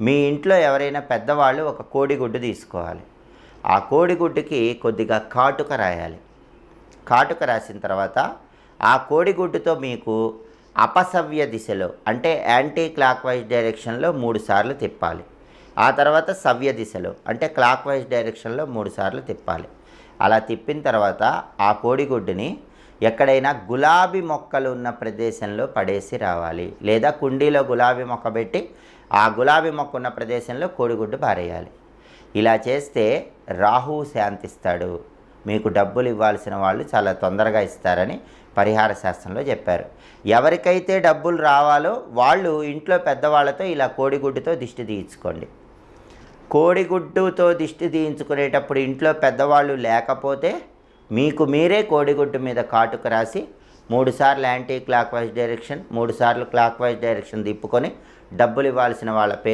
మీ ఇంట్లో ఎవరైనా పెద్దవాళ్ళు ఒక కోడిగుడ్డు తీసుకోవాలి. ఆ కోడిగుడ్డుకి కొద్దిగా కాటుక రాయాలి. కాటుక రాసిన తర్వాత ఆ కోడిగుడ్డుతో మీకు అపసవ్య దిశలో అంటే యాంటీ క్లాక్ వైజ్ డైరెక్షన్లో మూడు సార్లు తిప్పాలి. ఆ తర్వాత సవ్య దిశలో అంటే క్లాక్ వైజ్ డైరెక్షన్లో మూడు సార్లు తిప్పాలి. అలా తిప్పిన తర్వాత ఆ కోడిగుడ్డుని ఎక్కడైనా గులాబీ మొక్కలు ఉన్న ప్రదేశంలో పడేసి రావాలి. లేదా కుండీలో గులాబీ మొక్క పెట్టి ఆ గులాబీ మొక్క ఉన్న ప్రదేశంలో కోడిగుడ్డు పారేయాలి. ఇలా చేస్తే రాహువు శాంతిస్తాడు. మీకు డబ్బులు ఇవ్వాల్సిన వాళ్ళు చాలా తొందరగా ఇస్తారని పరిహార శాస్త్రంలో చెప్పారు. ఎవరికైతే డబ్బులు రావాలో వాళ్ళు ఇంట్లో పెద్దవాళ్ళతో ఇలా కోడిగుడ్డుతో దిష్టి తీయించుకోండి. కోడిగుడ్డుతో దిష్టి తీయించుకునేటప్పుడు ఇంట్లో పెద్దవాళ్ళు లేకపోతే మీకు మీరే కోడిగుడ్డు మీద కాటుక రాసి మూడు సార్లు యాంటీ క్లాక్ వైజ్ డైరెక్షన్ మూడు సార్లు క్లాక్ వైజ్ డైరెక్షన్ తిప్పుకొని డబ్బులు ఇవ్వాల్సిన వాళ్ళ పేరు